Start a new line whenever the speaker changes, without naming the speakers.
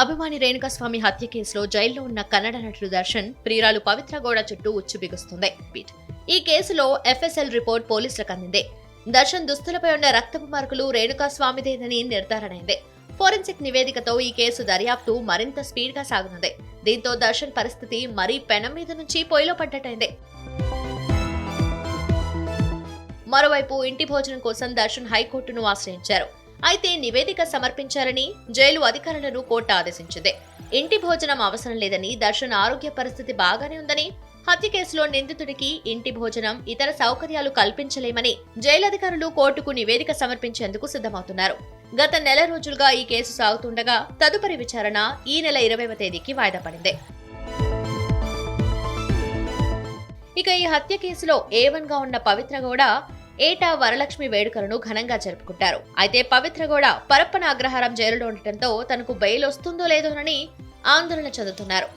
అభిమాని రేణుకాస్వామి హత్య కేసులో జైల్లో ఉన్న కన్నడ నటుడు దర్శన్ ప్రియురాలు పవిత్ర గౌడ చుట్టూ ఉచ్చు బిగుస్తుంది. ఈ కేసులో ఎఫ్ఎస్ఎల్ రిపోర్ట్ పోలీసులకు అందింది. దర్శన్ దుస్తులపై ఉన్న రక్తపు మార్కులు రేణుకాస్వామిదేనని నిర్ధారణ అయింది. ఫోరెన్సిక్ నివేదికతో ఈ కేసు దర్యాప్తు మరింత స్పీడ్గా సాగుతుంది. దీంతో దర్శన్ పరిస్థితి మరీ పెనం మీద నుంచి పొయ్యిలో పడ్డట్టయింది. మరోవైపు ఇంటి భోజనం కోసం దర్శన్ హైకోర్టును ఆశ్రయించారు. అయితే నివేదిక సమర్పించాలని జైలు అధికారులను కోర్టు ఆదేశించింది. ఇంటి భోజనం అవసరం లేదని దర్శన్ ఆరోగ్య పరిస్థితి బాగానే ఉందని హత్య కేసులో నిందితుడికి ఇంటి భోజనం ఇతర సౌకర్యాలు కల్పించలేమని జైలు అధికారులు కోర్టుకు నివేదిక సమర్పించేందుకు సిద్ధమవుతున్నారు. గత నెల రోజులుగా ఈ కేసు సాగుతుండగా తదుపరి విచారణ ఈ నెల ఇరవైవ తేదీకి వాయిదా పడింది. ఇక ఈ హత్య కేసులో ఏవన్గా ఉన్న పవిత్ర గౌడ ఏటా వరలక్ష్మి వేడుకలను ఘనంగా జరుపుకుంటారు. అయితే పవిత్రగౌడ పరప్పన అగ్రహారం జైలులో ఉండటంతో తనకు బెయిల్ వస్తుందో లేదోనని ఆందోళన చెందుతున్నారు.